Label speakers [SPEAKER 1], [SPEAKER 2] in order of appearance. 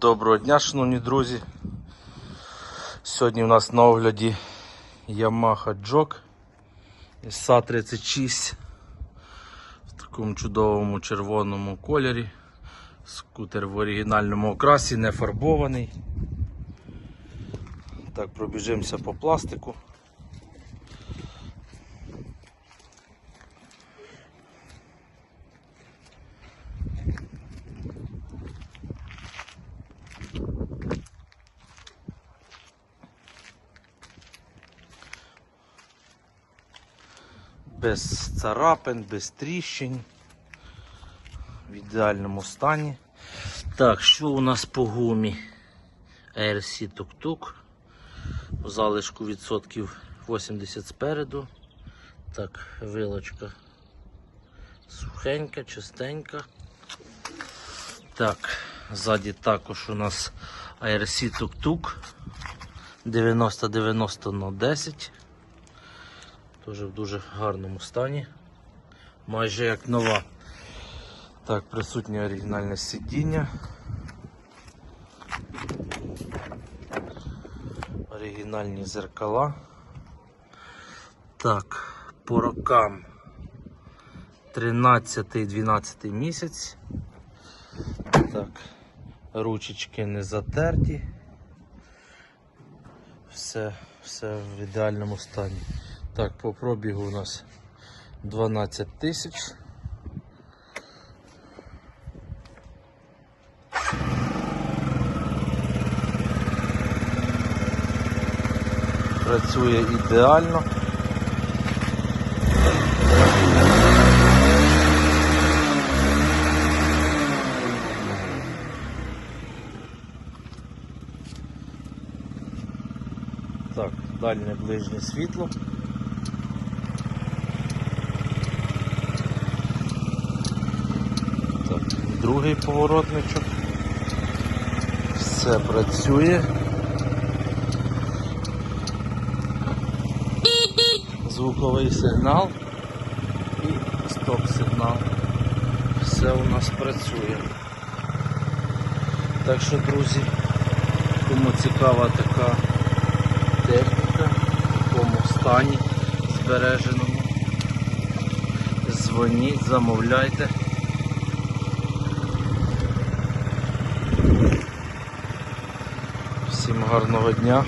[SPEAKER 1] Доброго дня, шановні друзі. Сьогодні у нас на огляді Yamaha Jog SA36 в такому чудовому червоному кольорі. Скутер в оригінальному окрасі, не фарбований. Так, пробіжимося по пластику. Без царапин, без тріщин. В ідеальному стані. Так, що у нас по гумі? ARC Тук-Тук. Залишку відсотків 80 спереду. Так, вилочка сухенька, чистенька. Так, ззаді також у нас ARC Тук-Тук 90-90 на 10. Теж в дуже гарному стані. Майже як нова. Так, присутнє оригінальне сидіння. Оригінальні зеркала. Так, по рокам 13-12 місяць. Так, ручечки не затерті. Все, все в ідеальному стані. Так, по пробігу у нас 12 тисяч. Працює ідеально. Так, дальнє ближнє світло. Другий поворотничок. Все працює. Звуковий сигнал і стоп-сигнал. Все у нас працює. Так що, друзі, кому цікава така техніка, в такому стані збереженому, дзвоніть, замовляйте. Всім гарного дня.